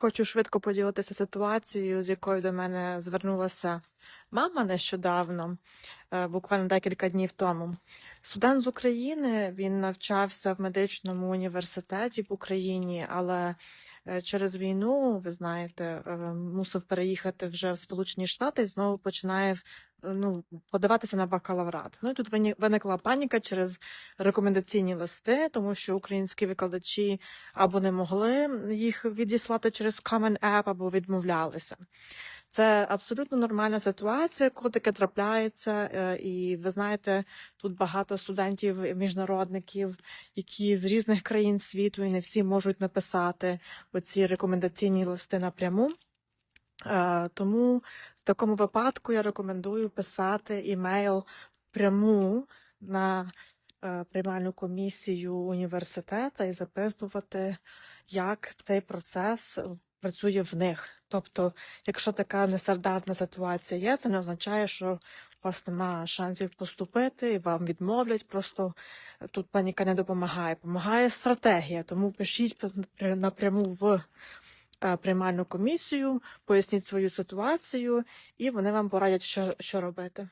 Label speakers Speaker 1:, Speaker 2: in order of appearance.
Speaker 1: Хочу швидко поділитися ситуацією, з якою до мене звернулася мама нещодавно, е, буквально декілька днів тому. Студент з України він навчався в медичному університеті в Україні, але е, через війну, ви знаєте, е, мусив переїхати вже в Сполучені Штати і знову починає ну, подаватися на бакалаврат. Ну і тут виникла паніка через рекомендаційні листи, тому що українські викладачі або не могли їх відіслати через Common App, або відмовлялися. Це абсолютно нормальна ситуація, коли таке трапляється. е, І ви знаєте, тут багато студентів, міжнародників, які з різних країн світу, і не всі можуть написати оці рекомендаційні листи напряму. Е, Тому в такому випадку я рекомендую писати імейл пряму на е, приймальну комісію університету і записувати, як цей процес працює в них. Тобто, якщо така нестандартна ситуація є, це не означає, що у вас немає шансів поступити і вам відмовлять. Просто тут паніка не допомагає. Помагає стратегія. Тому пишіть пр- напряму в приймальну комісію, поясніть свою ситуацію, і вони вам порадять, що, що робити.